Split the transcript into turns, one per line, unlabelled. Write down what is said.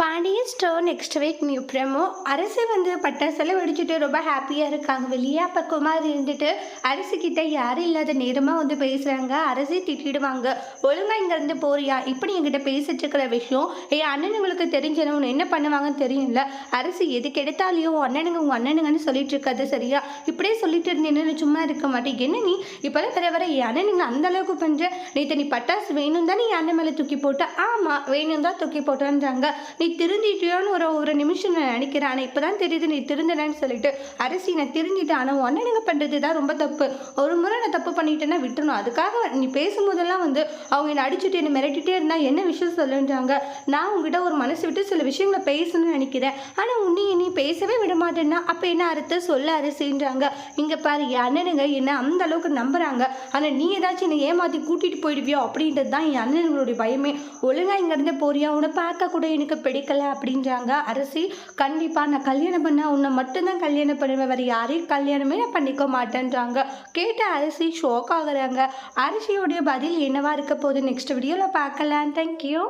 Pandian store next week new promo அரசு வந்து பட்டாசெல்லாம் வெடிச்சிட்டு ரொம்ப ஹாப்பியாக இருக்காங்க. வெளியே அப்போ குமார் இருந்துட்டு அரசு கிட்ட யாரும் இல்லாத நேரமாக வந்து பேசுகிறாங்க அரசே திட்டிடுவாங்க. ஒழுங்கா இங்கேருந்து போறியா? இப்படி என்கிட்ட பேசிட்டு இருக்கிற விஷயம் என் அண்ணனுங்களுக்கு தெரிஞ்சணும் என்ன பண்ணுவாங்கன்னு தெரியும்ல? அரசு எது எடுத்தாலையும் அண்ணனுங்க உங்கள் அண்ணனுங்கன்னு சொல்லிட்டு இருக்காது சரியா? இப்படியே சொல்லிட்டு இருந்தேன்னு சும்மா இருக்க மாட்டேன். என்ன நீ? இப்போல்லாம் வர வர என் அண்ணனுங்க அந்த அளவுக்கு பண்ணுற நேற்று நீ பட்டாசு வேணும் தான் நீ அண்ணன் மேலே தூக்கி போட்ட? ஆமாம் வேணும் தான் தூக்கி போட்டான்றாங்க. நீ திருந்திட்டியோன்னு ஒரு ஒரு நிமிஷம் நான் நினைக்கிறேன். ஆனால் இப்போ தான் தெரியுது நீ திருந்தனேன்னு சொல்லிட்டு அரசி நான் திருந்திட்டேன். ஆனால் உன்ன அண்ணனுங்க பண்ணுறது தான் ரொம்ப தப்பு. ஒரு முறை நான் தப்பு பண்ணிட்டேன்னா விட்டுணும் அதுக்காக நீ பேசும்போதெல்லாம் வந்து அவங்க என்னை அடிச்சுட்டு என்னை மிரட்டிகிட்டே இருந்தால் என்ன விஷயம் சொல்லுன்றாங்க? நான் உங்ககிட்ட ஒரு மனசு விட்டு சில விஷயங்களை பேசணும்னு நினைக்கிறேன். ஆனால் உன்னையை நீ பேசவே விட மாட்டேன்னா அப்போ என்ன அர்த்தம்? சொல்ல அரசின்றாங்க. இங்கே பாரு என் அண்ணனுங்க என்ன அந்த அளவுக்கு நம்புகிறாங்க ஆனால் நீ ஏதாச்சும் என்னை ஏமாற்றி கூட்டிகிட்டு போயிடுவியோ அப்படின்றது தான் என் அண்ணனுங்களுடைய பயமே. ஒழுங்கா இங்கேருந்து போறியா? உன்னை பார்க்க கூட எனக்கு பிடிக்கல அப்படின்றாங்க. அரசி கண்டிப்பாக நான் கல்யாணம் பண்ண உன்னை மட்டும்தான் கல்யாணம் பண்ணுவேன். வேறு யாரையும் கல்யாணமே நான் பண்ணிக்க மாட்டேன்றாங்க. கேட்ட அரசி ஷோக் ஆகுறாங்க. அரசியோடைய பதில் என்னவா இருக்க போகுது? நெக்ஸ்ட் வீடியோவில் பார்க்கலாம். தேங்க்யூ